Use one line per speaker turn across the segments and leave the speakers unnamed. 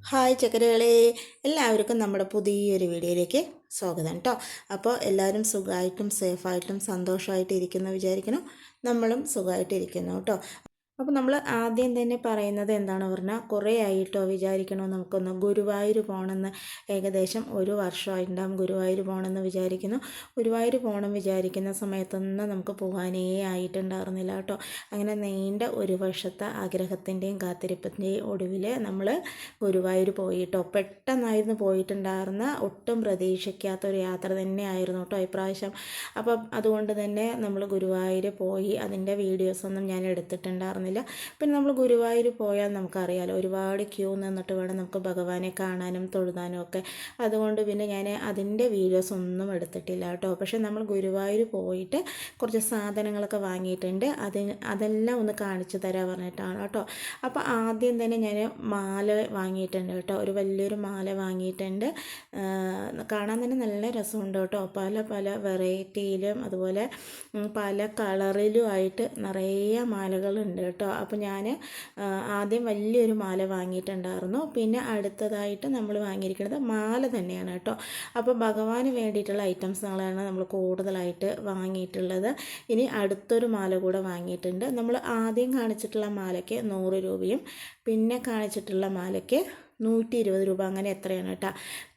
Hi ചക്കരകളെ എല്ലാവർക്കും നമ്മുടെ പുതിയൊരു വീഡിയോയിലേക്ക് സ്വാഗതം കേട്ടോ അപ്പോൾ എല്ലാവരും സുഖമായിട്ടും സേഫായിട്ടും സന്തോഷമായിട്ട് ഇരിക്കുന്നു വിചാരിക്കണം നമ്മളും സുഖമായിട്ട് ഇരിക്കുന്നു കേട്ടോ അപ്പോൾ നമ്മൾ ആദ്യം തന്നെ പറയുന്നത് എന്താണ് പറഞ്ഞാൽ കുറേ ആയിട്ടോ വിചാരിക്കണോ നമുക്കൊന്ന് ഗുരുവായൂർ പോകണമെന്ന് ഏകദേശം ഒരു വർഷമായിട്ടുണ്ടാകും ഗുരുവായൂർ പോകണമെന്ന് വിചാരിക്കുന്നു. ഗുരുവായൂർ പോകണം വിചാരിക്കുന്ന സമയത്തൊന്നും നമുക്ക് പോകാനേ ആയിട്ടുണ്ടായിരുന്നില്ല കേട്ടോ. അങ്ങനെ നീണ്ട ഒരു വർഷത്തെ ആഗ്രഹത്തിന്റെയും കാത്തിരിപ്പിന്റെയും ഒടുവിൽ നമ്മൾ ഗുരുവായൂർ പോയിട്ടോ പെട്ടെന്നായിരുന്നു പോയിട്ടുണ്ടായിരുന്ന ഒട്ടും പ്രതീക്ഷിക്കാത്ത ഒരു യാത്ര തന്നെയായിരുന്നു കേട്ടോ ഇപ്രാവശ്യം. അപ്പം അതുകൊണ്ട് തന്നെ നമ്മൾ ഗുരുവായൂർ പോയി അതിന്റെ വീഡിയോസൊന്നും ഞാൻ എടുത്തിട്ടുണ്ടായിരുന്നില്ല. പിന്നെ നമ്മൾ ഗുരുവായൂർ പോയാൽ നമുക്കറിയാലോ ഒരുപാട് ക്യൂ നിന്നിട്ട് വേണം നമുക്ക് ഭഗവാനെ കാണാനും തൊഴുതാനും ഒക്കെ. അതുകൊണ്ട് പിന്നെ ഞാൻ അതിന്റെ വീഡിയോസ് ഒന്നും എടുത്തിട്ടില്ല കേട്ടോ. പക്ഷേ നമ്മൾ ഗുരുവായൂർ പോയിട്ട് കുറച്ച് സാധനങ്ങളൊക്കെ വാങ്ങിയിട്ടുണ്ട്. അതിന് അതെല്ലാം ഒന്ന് കാണിച്ചു തരാൻ പറഞ്ഞിട്ടാണ് കേട്ടോ. അപ്പോൾ ആദ്യം തന്നെ ഞാൻ മാല വാങ്ങിയിട്ടുണ്ട് കേട്ടോ. ഒരു വലിയൊരു മാല വാങ്ങിയിട്ടുണ്ട്. കാണാൻ തന്നെ നല്ല രസമുണ്ട് കേട്ടോ. പല പല വെറൈറ്റിയിലും അതുപോലെ പല കളറിലും ആയിട്ട് നിറയെ മാലകളുണ്ട് കേട്ടോ. അപ്പോൾ ഞാൻ ആദ്യം വലിയൊരു മാല വാങ്ങിയിട്ടുണ്ടായിരുന്നു. പിന്നെ അടുത്തതായിട്ട് നമ്മൾ വാങ്ങിയിരിക്കുന്നത് മാല തന്നെയാണ് കേട്ടോ. അപ്പോൾ ഭഗവാന് വേണ്ടിയിട്ടുള്ള ഐറ്റംസുകളാണ് നമ്മൾ കൂടുതലായിട്ട് വാങ്ങിയിട്ടുള്ളത്. ഇനി അടുത്തൊരു മാല കൂടെ വാങ്ങിയിട്ടുണ്ട്. നമ്മൾ ആദ്യം കാണിച്ചിട്ടുള്ള മാലയ്ക്ക് നൂറ് രൂപയും പിന്നെ കാണിച്ചിട്ടുള്ള മാലയ്ക്ക് നൂറ്റി ഇരുപത് രൂപ. അങ്ങനെ എത്രയാണ് കേട്ടോ.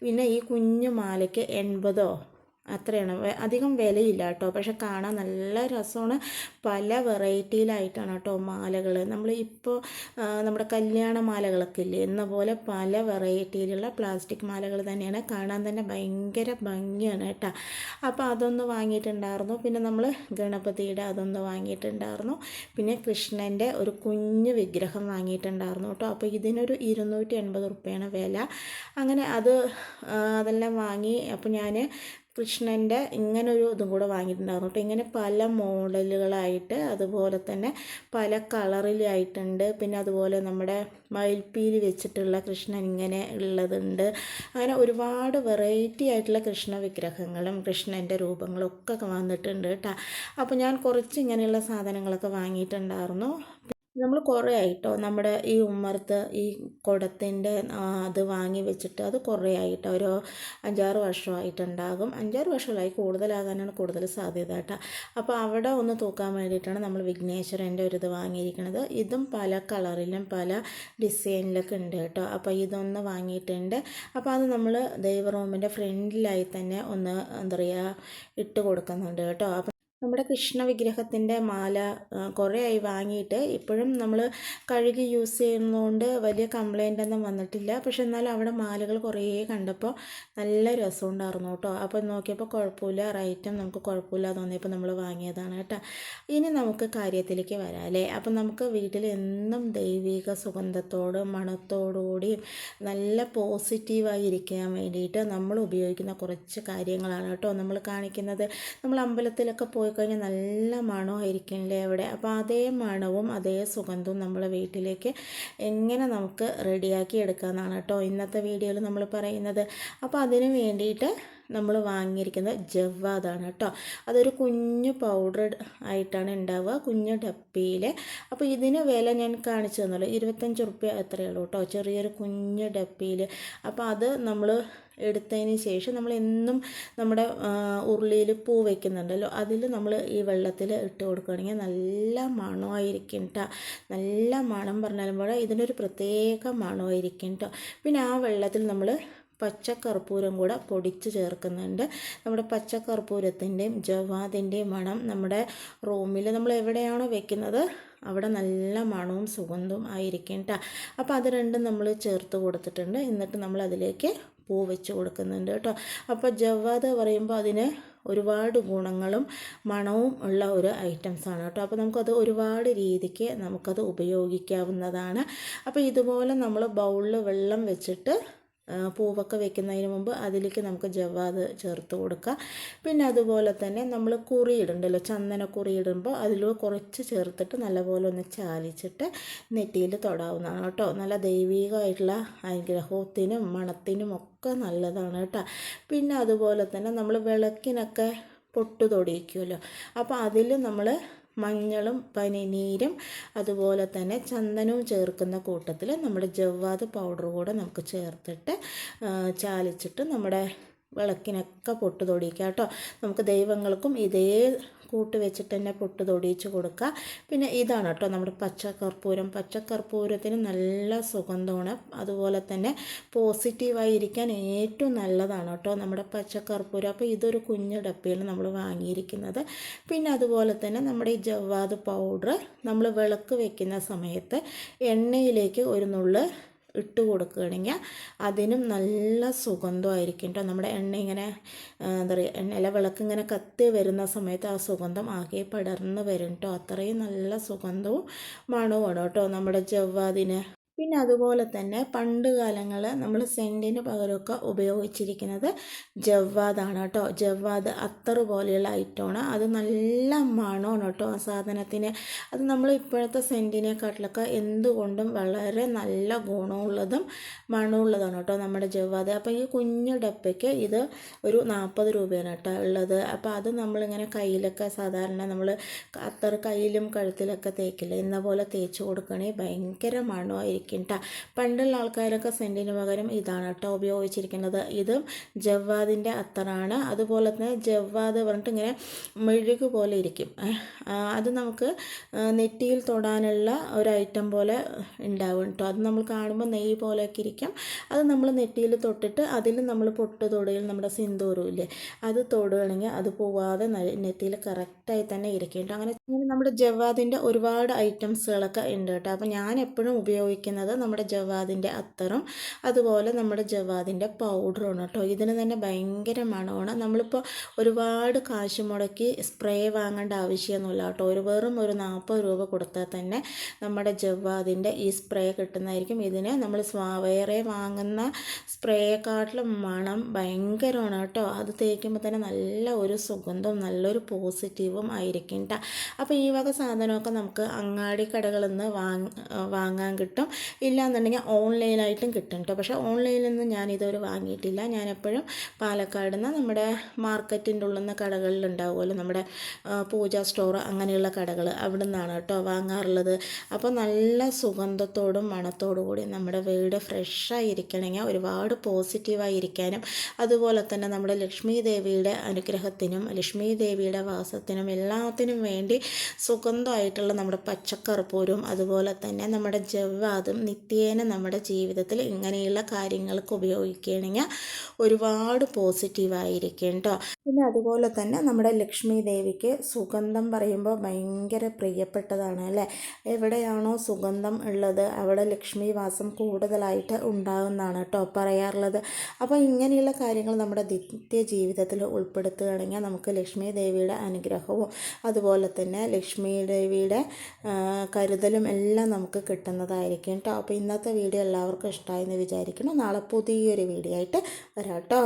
പിന്നെ ഈ കുഞ്ഞു മാലയ്ക്ക് എൺപതോ അത്രയാണ്. അധികം വിലയില്ല കേട്ടോ പക്ഷെ കാണാൻ നല്ല രസമാണ്. പല വെറൈറ്റിയിലായിട്ടാണ് കേട്ടോ മാലകൾ നമ്മൾ ഇപ്പോൾ നമ്മുടെ കല്യാണ മാലകളൊക്കെ ഇല്ലേ? എന്ന പോലെ പല വെറൈറ്റിയിലുള്ള പ്ലാസ്റ്റിക് മാലകൾ തന്നെയാണ്. കാണാൻ തന്നെ ഭയങ്കര ഭംഗിയാണ് കേട്ടോ. അപ്പോൾ അതൊന്ന് വാങ്ങിയിട്ടുണ്ടായിരുന്നു. പിന്നെ നമ്മൾ ഗണപതിയുടെ അതൊന്ന് വാങ്ങിയിട്ടുണ്ടായിരുന്നു. പിന്നെ കൃഷ്ണന്റെ ഒരു കുഞ്ഞു വിഗ്രഹം വാങ്ങിയിട്ടുണ്ടായിരുന്നു കേട്ടോ. അപ്പോൾ ഇതിനൊരു ഇരുന്നൂറ്റി എൺപത് റുപ്യയാണ് വില. അങ്ങനെ അത് അതെല്ലാം വാങ്ങി. അപ്പോൾ ഞാൻ കൃഷ്ണന്റെ ഇങ്ങനൊരു ഇതും കൂടെ വാങ്ങിയിട്ടുണ്ടായിരുന്നു കേട്ടോ. ഇങ്ങനെ പല മോഡലുകളായിട്ട് അതുപോലെ തന്നെ പല കളറിലായിട്ടുണ്ട്. പിന്നെ അതുപോലെ നമ്മുടെ മയിൽപ്പീലി വെച്ചിട്ടുള്ള കൃഷ്ണൻ ഇങ്ങനെ ഉള്ളതുണ്ട്. അങ്ങനെ ഒരുപാട് വെറൈറ്റി ആയിട്ടുള്ള കൃഷ്ണ വിഗ്രഹങ്ങളും കൃഷ്ണന്റെ രൂപങ്ങളും ഒക്കെ വന്നിട്ടുണ്ട് കേട്ടോ. അപ്പോൾ ഞാൻ കുറച്ച് ഇങ്ങനെയുള്ള സാധനങ്ങളൊക്കെ വാങ്ങിയിട്ടുണ്ടായിരുന്നു. നമ്മൾ കുറേ ആയിട്ടോ. നമ്മുടെ ഈ ഉമ്മർത്ത് ഈ കുടത്തിന്റെ അത് വാങ്ങി വെച്ചിട്ട് അത് കുറേ ആയിട്ടോ. ഒരു അഞ്ചാറ് വർഷമായിട്ടുണ്ടാകും. അഞ്ചാറ് വർഷമായി കൂടുതലാകാനാണ് കൂടുതൽ സാധ്യത കേട്ടോ. അപ്പോൾ അവിടെ ഒന്ന് തൂക്കാൻ വേണ്ടിയിട്ടാണ് നമ്മൾ വിഘ്നേശ്വരന്റെ ഒരു ഇത് വാങ്ങിയിരിക്കുന്നത് ഇതും പല കളറിലും പല ഡിസൈനിലൊക്കെ ഉണ്ട് കേട്ടോ. അപ്പോൾ ഇതൊന്ന് വാങ്ങിയിട്ടുണ്ട്. അപ്പോൾ അത് നമ്മൾ ദൈവറൂമിന്റെ ഫ്രണ്ടിലായി തന്നെ ഒന്ന് എന്താ പറയുക ഇട്ട് കൊടുക്കുന്നുണ്ട് കേട്ടോ. നമ്മുടെ കൃഷ്ണ വിഗ്രഹത്തിന്റെ മാല ആയി വാങ്ങിയിട്ട് ഇപ്പോഴും നമ്മൾ കഴുകി യൂസ് ചെയ്യുന്നതുകൊണ്ട് വലിയ കംപ്ലൈന്റ് ഒന്നും വന്നിട്ടില്ല. പക്ഷെ എന്നാലും അവിടെ മാലകൾ കുറേ കണ്ടപ്പോൾ നല്ല രസമുണ്ടായിരുന്നു കേട്ടോ. അപ്പോൾ നോക്കിയപ്പോൾ കുഴപ്പമില്ല റേറ്റും നമുക്ക് കുഴപ്പമില്ല തോന്നിയപ്പോൾ നമ്മൾ വാങ്ങിയതാണ് കേട്ടോ. ഇനി നമുക്ക് കാര്യത്തിലേക്ക് വരാം അല്ലേ? അപ്പം നമുക്ക് വീട്ടിൽ എന്നും ദൈവിക സുഗന്ധത്തോടും മണത്തോടുകൂടിയും നല്ല പോസിറ്റീവായി ഇരിക്കാൻ വേണ്ടിയിട്ട് നമ്മൾ ഉപയോഗിക്കുന്ന കുറച്ച് കാര്യങ്ങളാണ് കേട്ടോ. നമ്മൾ കാണിക്കുന്നത് നമ്മൾ അമ്പലത്തിലൊക്കെ പോയി കഴിഞ്ഞാൽ നല്ല മണമായിരിക്കില്ലേ അവിടെ? അപ്പോൾ അതേ മണവും അതേ സുഗന്ധവും നമ്മളെ വീട്ടിലേക്ക് എങ്ങനെ നമുക്ക് റെഡിയാക്കി എടുക്കാമെന്നാണ് കേട്ടോ ഇന്നത്തെ വീഡിയോയിൽ നമ്മൾ പറയുന്നത്. അപ്പോൾ അതിന് വേണ്ടിയിട്ട് നമ്മൾ വാങ്ങിയിരിക്കുന്നത് ജവ്വാദാണ് കേട്ടോ. അതൊരു കുഞ്ഞു പൗഡർ ആയിട്ടാണ് ഉണ്ടാവുക കുഞ്ഞു ഡപ്പിയിൽ അപ്പോൾ ഇതിന് വില ഞാൻ കാണിച്ചു തന്നല്ലോ ഇരുപത്തഞ്ച് റുപ്യ എത്രയുള്ളൂ കേട്ടോ ചെറിയൊരു കുഞ്ഞു ഡപ്പിയിൽ അപ്പോൾ അത് നമ്മൾ എടുത്തതിന് ശേഷം നമ്മൾ എന്നും നമ്മുടെ ഉരുളിയിൽ പൂ വയ്ക്കുന്നുണ്ടല്ലോ അതിൽ നമ്മൾ ഈ വെള്ളത്തിൽ ഇട്ട് കൊടുക്കുകയാണെങ്കിൽ നല്ല മണമായിരിക്കും കേട്ടോ നല്ല മണം പറഞ്ഞാലും പോലെ ഇതിനൊരു പ്രത്യേക മണമായിരിക്കും കേട്ടോ പിന്നെ ആ വെള്ളത്തിൽ നമ്മൾ പച്ചക്കർപ്പൂരം കൂടെ പൊടിച്ച് ചേർക്കുന്നുണ്ട്. നമ്മുടെ പച്ചക്കർപ്പൂരത്തിന്റെയും ജവാദിന്റെയും മണം നമ്മുടെ റൂമിൽ നമ്മൾ എവിടെയാണോ വെക്കുന്നത് അവിടെ നല്ല മണവും സുഗന്ധവും ആയിരിക്കും കേട്ടോ അപ്പോൾ അത് രണ്ടും നമ്മൾ ചേർത്ത് കൊടുത്തിട്ടുണ്ട്. എന്നിട്ട് നമ്മൾ അതിലേക്ക് പൂ വെച്ച് കൊടുക്കുന്നുണ്ട് കേട്ടോ. അപ്പോൾ ജവാദ് പറയുമ്പോൾ അതിന് ഒരുപാട് ഗുണങ്ങളും മണവും ഉള്ള ഒരു ഐറ്റംസാണ് കേട്ടോ. അപ്പോൾ നമുക്കത് ഒരുപാട് രീതിക്ക് നമുക്കത് ഉപയോഗിക്കാവുന്നതാണ്. അപ്പോൾ ഇതുപോലെ നമ്മൾ ബൗളിൽ വെള്ളം വെച്ചിട്ട് പൂവൊക്കെ വെക്കുന്നതിന് മുമ്പ് അതിലേക്ക് നമുക്ക് ജവാദ് ചേർത്ത് കൊടുക്കുക പിന്നെ അതുപോലെ തന്നെ നമ്മൾ കുറി ഇടുണ്ടല്ലോ ചന്ദന കുറി ഇടുമ്പോൾ അതിൽ കുറച്ച് ചേർത്തിട്ട് നല്ലപോലെ ഒന്ന് ചാലിച്ചിട്ട് നെറ്റിയിൽ തൊടാവുന്നതാണ് കേട്ടോ. നല്ല ദൈവികമായിട്ടുള്ള അനുഗ്രഹത്തിനും മണത്തിനും ഒക്കെ നല്ലതാണ് കേട്ടോ. പിന്നെ അതുപോലെ തന്നെ നമ്മൾ വിളക്കിനൊക്കെ പൊട്ട് തൊടിയിക്കുമല്ലോ അപ്പോൾ അതിൽ നമ്മൾ മഞ്ഞളും പനിനീരും അതുപോലെ തന്നെ ചന്ദനവും ചേർക്കുന്ന കൂട്ടത്തിൽ നമ്മുടെ ജവ്വാദ് പൗഡർ കൂടെ നമുക്ക് ചേർത്തിട്ട് ചാലിച്ചിട്ട് നമ്മുടെ വിളക്കിനൊക്കെ പൊട്ട് തൊടിക്കുക കേട്ടോ. നമുക്ക് ദൈവങ്ങൾക്കും ഇതേ കൂട്ട് വെച്ചിട്ട് തന്നെ പൊട്ട് തൊടിയിച്ച് കൊടുക്കുക. പിന്നെ ഇതാണ് കേട്ടോ നമ്മുടെ പച്ചക്കർപ്പൂരം പച്ചക്കർപ്പൂരത്തിന് നല്ല സുഗന്ധമാണ്. അതുപോലെ തന്നെ പോസിറ്റീവായിരിക്കാൻ ഏറ്റവും നല്ലതാണ് കേട്ടോ നമ്മുടെ പച്ചക്കർപ്പൂരം അപ്പോൾ ഇതൊരു കുഞ്ഞു ഡപ്പയിൽ നമ്മൾ വാങ്ങിയിരിക്കുന്നത്. പിന്നെ അതുപോലെ തന്നെ നമ്മുടെ ഈ ജവ്വാദ് പൗഡർ നമ്മൾ വിളക്ക് വെക്കുന്ന സമയത്ത് എണ്ണയിലേക്ക് ഒരു നുള്ള് ഇട്ട് കൊടുക്കുകയാണെങ്കിൽ അതിനും നല്ല സുഗന്ധമായിരിക്കും കേട്ടോ. നമ്മുടെ എണ്ണ ഇങ്ങനെ എന്താ പറയുക എണ്ണയിലെ വിളക്ക് ഇങ്ങനെ കത്തി വരുന്ന സമയത്ത് ആ സുഗന്ധം ആകെ പടർന്ന് വരും കേട്ടോ. അത്രയും നല്ല സുഗന്ധവും മണവുമാണ് കേട്ടോ നമ്മുടെ ജവ്വാദിന് പിന്നെ അതുപോലെ തന്നെ പണ്ട് കാലങ്ങൾ നമ്മൾ സെന്റിന് പകരമൊക്കെ ഉപയോഗിച്ചിരിക്കുന്നത് ജവ്വാദാണ് കേട്ടോ. ജവ്വാദ് അത്തർ പോലെയുള്ള ഐറ്റമാണ് അത് നല്ല മണമാണ് കേട്ടോ ആ സാധനത്തിന്. അത് നമ്മൾ ഇപ്പോഴത്തെ സെന്റിനെക്കാട്ടിലൊക്കെ എന്തുകൊണ്ടും വളരെ നല്ല ഗുണമുള്ളതും മണമുള്ളതാണ് കേട്ടോ നമ്മുടെ ജവ്വാദ്. അപ്പോൾ ഈ കുഞ്ഞു ഡപ്പയ്ക്ക് ഇത് ഒരു നാൽപ്പത് രൂപയാണ് കേട്ടോ ഉള്ളത്. അപ്പോൾ അത് നമ്മളിങ്ങനെ കയ്യിലൊക്കെ സാധാരണ നമ്മൾ അത്തർ കയ്യിലും കഴുത്തിലൊക്കെ തേക്കില്ല? എന്ന പോലെ തേച്ച് കൊടുക്കണേ ഭയങ്കര മണമായിരിക്കും. ഉപയോഗിക്കും കേട്ടോ പണ്ടുള്ള ആൾക്കാരൊക്കെ സെന്റിന് പകരം ഇതാണ് കേട്ടോ ഉപയോഗിച്ചിരിക്കുന്നത്. ഇതും ജവ്വാദിന്റെ അത്തറാണ്. അതുപോലെ തന്നെ ജവ്വാദ് പറഞ്ഞിട്ട് ഇങ്ങനെ മെഴുക് പോലെ ഇരിക്കും. അത് നമുക്ക് നെറ്റിയിൽ തൊടാനുള്ള ഒരു ഐറ്റം പോലെ ഉണ്ടാവും കേട്ടോ അത് നമ്മൾ കാണുമ്പോൾ നെയ്യ് പോലെയൊക്കെ ഇരിക്കും. അത് നമ്മൾ നെറ്റിയിൽ തൊട്ടിട്ട് അതിൽ നമ്മൾ പൊട്ട് തൊടുകയിൽ നമ്മുടെ സിന്ദൂരും ഇല്ലേ അത് തൊടുകയാണെങ്കിൽ അത് പോവാതെ നെറ്റിയിൽ കറക്റ്റായി തന്നെ ഇരിക്കും കേട്ടോ അങ്ങനെ നമ്മുടെ ജവാദിന്റെ ഒരുപാട് ഐറ്റംസുകളൊക്കെ ഉണ്ട് കേട്ടോ. അപ്പോൾ ഞാൻ എപ്പോഴും ഉപയോഗിക്കുന്നത് ഉപയോഗിക്കുന്നത് നമ്മുടെ ജവാദിന്റെ അത്തറും അതുപോലെ നമ്മുടെ ജവാദിന്റെ പൗഡറുമാണ് കേട്ടോ. ഇതിന് തന്നെ ഭയങ്കര മണമാണ്. നമ്മളിപ്പോൾ ഒരുപാട് കാശ് മുടക്കി സ്പ്രേ വാങ്ങേണ്ട ആവശ്യമൊന്നുമില്ല കേട്ടോ. ഒരു വെറും ഒരു നാൽപ്പത് രൂപ കൊടുത്താൽ തന്നെ നമ്മുടെ ജവാദിന്റെ ഈ സ്പ്രേ കിട്ടുന്നതായിരിക്കും. ഇതിന് നമ്മൾ വേറെ വാങ്ങുന്ന സ്പ്രേയെക്കാട്ടിലും മണം ഭയങ്കരമാണ് കേട്ടോ. അത് തേക്കുമ്പോൾ തന്നെ നല്ല ഒരു സുഗന്ധം നല്ലൊരു പോസിറ്റീവും ആയിരിക്കും കേട്ടോ. അപ്പോൾ ഈ വക സാധനമൊക്കെ നമുക്ക് അങ്ങാടി കടകളിൽ നിന്ന് വാങ്ങാൻ കിട്ടും. ഇല്ലാന്നുണ്ടെങ്കിൽ ഓൺലൈനായിട്ടും കിട്ടും കേട്ടോ പക്ഷേ ഓൺലൈനിൽ നിന്ന് ഞാൻ ഇതുവരെ വാങ്ങിയിട്ടില്ല. ഞാൻ എപ്പോഴും പാലക്കാട് നിന്ന് നമ്മുടെ മാർക്കറ്റിന്റെ ഉള്ളിൽ നിന്ന് കടകളിൽ ഉണ്ടാവുമല്ലോ നമ്മുടെ പൂജ സ്റ്റോർ അങ്ങനെയുള്ള കടകൾ അവിടെ നിന്നാണ് കേട്ടോ വാങ്ങാറുള്ളത്. അപ്പോൾ നല്ല സുഗന്ധത്തോടും മണത്തോടും കൂടി നമ്മുടെ വീട് ഫ്രഷായിരിക്കണമെങ്കിൽ ഒരുപാട് പോസിറ്റീവായിരിക്കാനും അതുപോലെ തന്നെ നമ്മുടെ ലക്ഷ്മി ദേവിയുടെ അനുഗ്രഹത്തിനും ലക്ഷ്മി ദേവിയുടെ വാസത്തിനും എല്ലാത്തിനും വേണ്ടി സുഗന്ധമായിട്ടുള്ള നമ്മുടെ പച്ചക്കറുപ്പൂരും അതുപോലെ തന്നെ നമ്മുടെ ജവ്വാദും നിത്യേന നമ്മുടെ ജീവിതത്തിൽ ഇങ്ങനെയുള്ള കാര്യങ്ങൾക്ക് ഉപയോഗിക്കുകയാണെങ്കിൽ ഒരുപാട് പോസിറ്റീവായിരിക്കും കേട്ടോ പിന്നെ അതുപോലെ തന്നെ നമ്മുടെ ലക്ഷ്മി ദേവിക്ക് സുഗന്ധം പറയുമ്പോൾ ഭയങ്കര പ്രിയപ്പെട്ടതാണ് അല്ലേ? എവിടെയാണോ സുഗന്ധം ഉള്ളത് അവിടെ ലക്ഷ്മി വാസം കൂടുതലായിട്ട് ഉണ്ടാകുന്നതാണ് കേട്ടോ പറയാറുള്ളത്. അപ്പോൾ ഇങ്ങനെയുള്ള കാര്യങ്ങൾ നമ്മുടെ നിത്യ ജീവിതത്തിൽ ഉൾപ്പെടുത്തുകയാണെങ്കിൽ നമുക്ക് ലക്ഷ്മി ദേവിയുടെ അനുഗ്രഹവും അതുപോലെ തന്നെ ലക്ഷ്മി ദേവിയുടെ കരുതലും എല്ലാം നമുക്ക് കിട്ടുന്നതായിരിക്കും കേട്ടോ. അപ്പോൾ ഇന്നത്തെ വീഡിയോ എല്ലാവർക്കും ഇഷ്ടമായി എന്ന് വിചാരിക്കുന്നു. നാളെ പുതിയൊരു വീഡിയോ ആയിട്ട് വരാം കേട്ടോ.